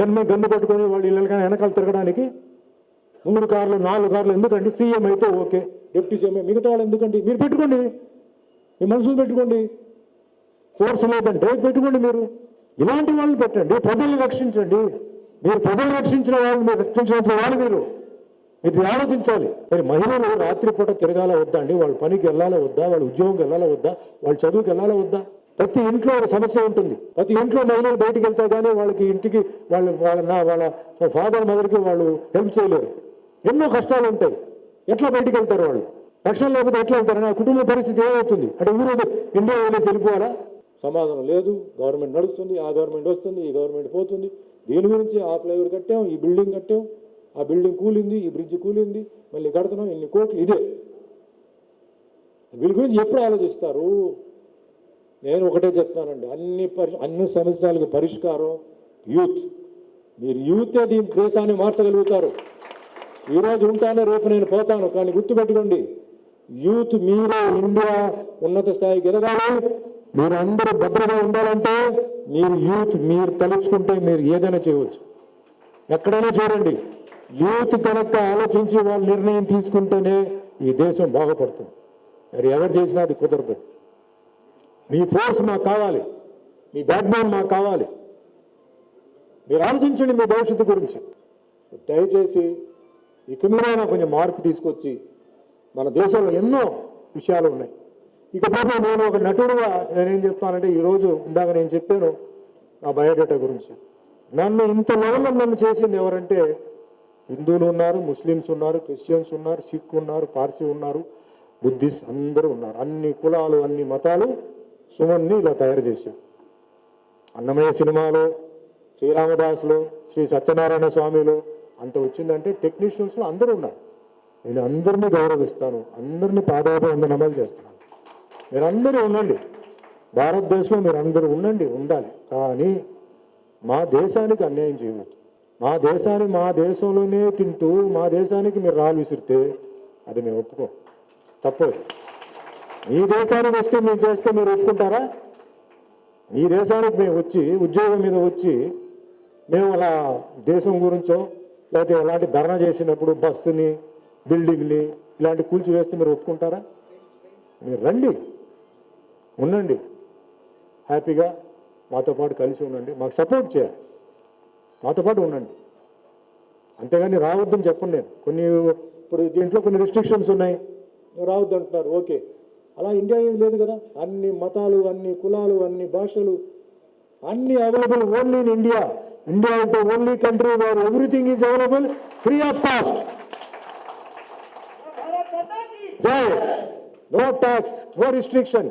Gun gun పట్టుకొని వాళ్ళు ఇళ్ళకైనా వెనకాల తిరగడానికి మూడు కార్లు నాలుగు కార్లు. ఎందుకండి? సీఎం అయితే ఓకే. డిప్యూటీ సీఎం మిగతా వాళ్ళు ఎందుకండి? మీరు పెట్టుకోండి. మీ మనుషులు పెట్టుకోండి. ఫోర్స్ లేదంటే పెట్టుకోండి మీరు. ఇలాంటి వాళ్ళని పెట్టండి. ప్రజల్ని రక్షించండి. మీరు ప్రజలు రక్షించిన వాళ్ళు మీరు రక్షించాల్సిన వాళ్ళు మీరు ఇది ఆలోచించాలి. మరి మహిళలు రాత్రిపూట తిరగాల వద్దా అండి? వాళ్ళ పనికి వెళ్ళాలా వద్దా? వాళ్ళ ఉద్యోగంకి వెళ్ళాలా వద్దా? వాళ్ళ చదువుకి వెళ్ళాలా వద్దా? ప్రతి ఇంట్లో ఒక సమస్య ఉంటుంది. ప్రతి ఇంట్లో మహిళలు బయటికి వెళ్తే కానీ వాళ్ళకి ఇంటికి వాళ్ళ వాళ్ళ వాళ్ళ ఫాదర్ మదర్కి వాళ్ళు హెల్ప్ చేయలేరు. ఎన్నో కష్టాలు ఉంటాయి. ఎట్లా బయటికి వెళ్తారు వాళ్ళు? రక్షణ లేకపోతే ఎట్లా వెళ్తారు? నా కుటుంబ పరిస్థితి ఏమవుతుంది? అంటే ఊరు ఇండియా వదిలేసి వెళ్ళిపోవాలా? సమాధానం లేదు. గవర్నమెంట్ నడుస్తుంది. ఆ గవర్నమెంట్ వస్తుంది. ఈ గవర్నమెంట్ పోతుంది. దీని గురించి ఆ ఫ్లైఓవర్ కట్టాం? ఈ బిల్డింగ్ కట్టాం. ఆ బిల్డింగ్ కూలింది. ఈ బ్రిడ్జ్ కూలింది. మళ్ళీ కడుతున్నాం. ఇన్ని కోట్లు ఇదే. వీళ్ళ గురించి ఎప్పుడు ఆలోచిస్తారు? నేను ఒకటే చెప్తానండి అన్ని పరి అన్ని సమస్యలకు పరిష్కారం యూత్. మీరు యూతే దీని దేశాన్ని మార్చగలుగుతారు. ఈరోజు ఉంటాను రేపు నేను పోతాను. కానీ గుర్తుపెట్టుకోండి యూత్ మీరు ఇండియా ఉన్నత స్థాయికి ఎదగాలి మీరు అందరూ భద్రగా ఉండాలంటే మీరు యూత్ మీరు తలుచుకుంటే మీరు ఏదైనా చేయవచ్చు. ఎక్కడైనా చూడండి యూత్ కనుక ఆలోచించి వాళ్ళు నిర్ణయం తీసుకుంటేనే ఈ దేశం బాగుపడుతుంది. మరి ఎవరు చేసినా అది కుదరదు. మీ ఫోర్స్ మాకు కావాలి. మీ బ్యాక్బోన్ మాకు కావాలి. మీరు ఆలోచించండి మీ భవిష్యత్తు గురించి. దయచేసి ఇక మీరైనా కొంచెం మార్పు తీసుకొచ్చి మన దేశంలో ఎన్నో విషయాలు ఉన్నాయి. ఇకపోతే నేను ఒక నటుడుగా నేనేం చెప్తానంటే ఈరోజు ఇందాక నేను చెప్పాను నా బయోడేటా గురించి. నన్ను ఇంత లెవెల్లో నన్ను చేసింది ఎవరంటే హిందువులు ఉన్నారు ముస్లిమ్స్ ఉన్నారు క్రిస్టియన్స్ ఉన్నారు సిక్ ఉన్నారు పార్సీ ఉన్నారు బుద్ధిస్ట్ అందరూ ఉన్నారు. అన్ని కులాలు అన్ని మతాలు సుమన్ని ఇలా తయారు చేశారు. అన్నమయ్య సినిమాలో శ్రీరామదాసులో శ్రీ సత్యనారాయణ స్వామిలో అంత వచ్చిందంటే టెక్నీషియన్స్లో అందరూ ఉన్నారు. నేను అందరినీ గౌరవిస్తాను అందరినీ పాదాభివందనమాలు చేస్తున్నాను. మీరందరూ ఉండండి. భారతదేశంలో మీరందరూ ఉండండి ఉండాలి. కానీ మా దేశానికి అన్యాయం చేయవద్దు. మా దేశాన్ని మా దేశంలోనే తింటూ మా దేశానికి మీరు రాళ్ళు విసిరితే అది మేము ఒప్పుకోం. తప్పదు. మీ దేశానికి వస్తే మేము చేస్తే మీరు ఒప్పుకుంటారా? మీ దేశానికి మేము వచ్చి ఉద్యోగం మీద వచ్చి మేము అలా దేశం గురించో లేకపోతే ఎలాంటి ధర్నా చేసినప్పుడు బస్సుని బిల్డింగ్ని ఇలాంటి కూల్చి వేస్తే మీరు ఒప్పుకుంటారా? మీరు రండి. ఉండండి. హ్యాపీగా మాతో పాటు కలిసి ఉండండి. మాకు సపోర్ట్ చేయాలి. మాతో పాటు ఉండండి. అంతేగాని రావద్దని చెప్పండి నేను. కొన్ని ఇప్పుడు దీంట్లో కొన్ని రిస్ట్రిక్షన్స్ ఉన్నాయి. రావద్దు అంటున్నారు ఓకే. అలా ఇండియా ఏం లేదు కదా. అన్ని మతాలు అన్ని కులాలు అన్ని భాషలు అన్ని available only in India India is the only country where everything is available free of cost జై నో ట్యాక్స్ నో రిస్ట్రిక్షన్